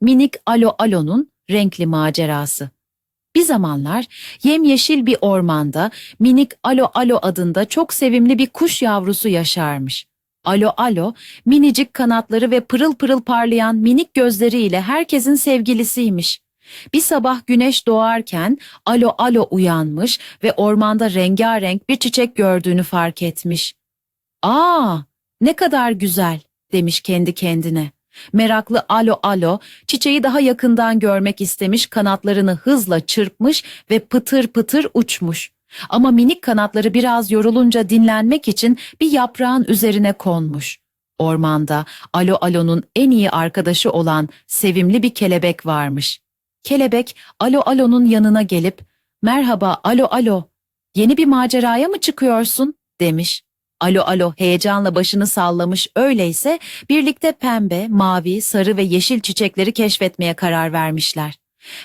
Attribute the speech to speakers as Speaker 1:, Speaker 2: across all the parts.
Speaker 1: Minik Alo Alo'nun renkli macerası. Bir zamanlar yemyeşil bir ormanda minik Alo Alo adında çok sevimli bir kuş yavrusu yaşarmış. Alo Alo, minicik kanatları ve pırıl pırıl parlayan minik gözleriyle herkesin sevgilisiymiş. Bir sabah güneş doğarken Alo Alo uyanmış ve ormanda rengarenk bir çiçek gördüğünü fark etmiş. Aa, ne kadar güzel demiş kendi kendine. Meraklı alo alo çiçeği daha yakından görmek istemiş kanatlarını hızla çırpmış ve pıtır pıtır uçmuş. Ama minik kanatları biraz yorulunca dinlenmek için bir yaprağın üzerine konmuş. Ormanda alo alo'nun en iyi arkadaşı olan sevimli bir kelebek varmış. Kelebek alo alo'nun yanına gelip merhaba alo alo yeni bir maceraya mı çıkıyorsun demiş. Alo alo heyecanla başını sallamış öyleyse birlikte pembe, mavi, sarı ve yeşil çiçekleri keşfetmeye karar vermişler.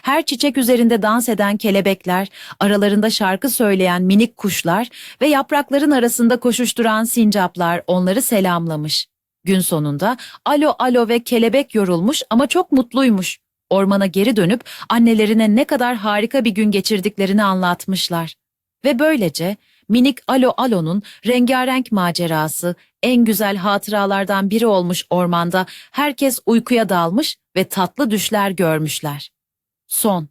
Speaker 1: Her çiçek üzerinde dans eden kelebekler, aralarında şarkı söyleyen minik kuşlar ve yaprakların arasında koşuşturan sincaplar onları selamlamış. Gün sonunda alo alo ve kelebek yorulmuş ama çok mutluymuş. Ormana geri dönüp annelerine ne kadar harika bir gün geçirdiklerini anlatmışlar. Ve böylece minik Alo Alo'nun rengarenk macerası en güzel hatıralardan biri olmuş ormanda herkes uykuya dalmış ve tatlı düşler görmüşler. Son